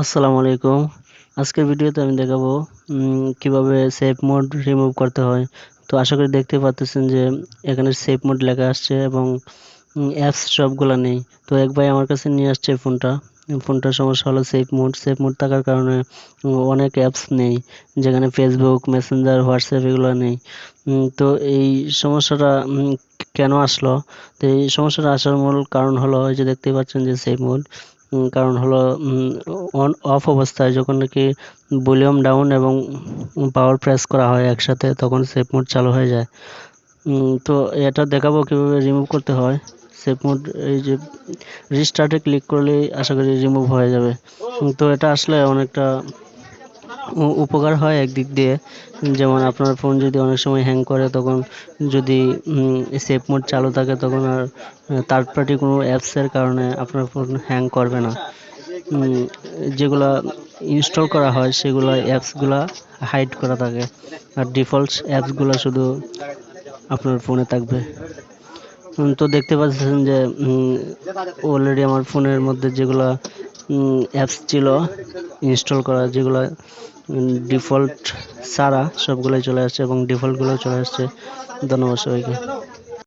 আসসালামু আলাইকুম। আজকের ভিডিওতে আমি দেখাবো কীভাবে সেভ মোড রিমুভ করতে হয়। তো আশা করি দেখতে পাচ্ছেন যে এখানে সেভ মোড লেখা আসছে এবং অ্যাপস সবগুলো নেই। তো এক ভাই আমার কাছে নিয়ে আসছে ফোনটা। ফোনটার সমস্যা হলো সেফ মোড সেফ মোড থাকার কারণে অনেক অ্যাপস নেই। যেখানে ফেসবুক মেসেঞ্জার হোয়াটসঅ্যাপ এগুলো নেই। তো এই সমস্যাটা কেন আসলো? তো এই সমস্যাটা আসার মূল কারণ হলো যে দেখতে পাচ্ছেন যে সেফ মোড কারণ হলো অন অফ অবস্থায় যখন নাকি ভলিউম ডাউন এবং পাওয়ার প্রেস করা হয় একসাথে, তখন সেফ মোড চালু হয়ে যায়। তো এটা দেখাবো কীভাবে রিমুভ করতে হয়। সেফ মোড এই যে রিস্টার্টে ক্লিক করলেই আশা করি রিমুভ হয়ে যাবে। তো এটা আসলে অনেকটা উপকার হয় একদিক দিয়ে। যেমন আপনার ফোন যদি অনেক সময় হ্যাং করে, তখন যদি সেভ মোড চালু থাকে, তখন আর থার্ড পার্টি কোনো অ্যাপসের কারণে আপনার ফোন হ্যাং করবে না। যেগুলা ইনস্টল করা হয়, সেগুলো অ্যাপসগুলা হাইড করা থাকে। আর ডিফল্ট অ্যাপসগুলো শুধু আপনার ফোনে থাকবে। তো দেখতে পাচ্ছেন যে অলরেডি আমার ফোনের মধ্যে যেগুলো অ্যাপস ছিল ইনস্টল করা, যেগুলো ডিফল্ট সারা সবগুলোই চলে আসছে এবং ডিফল্টগুলো চলে আসছে। ধন্যবাদ সবাইকে।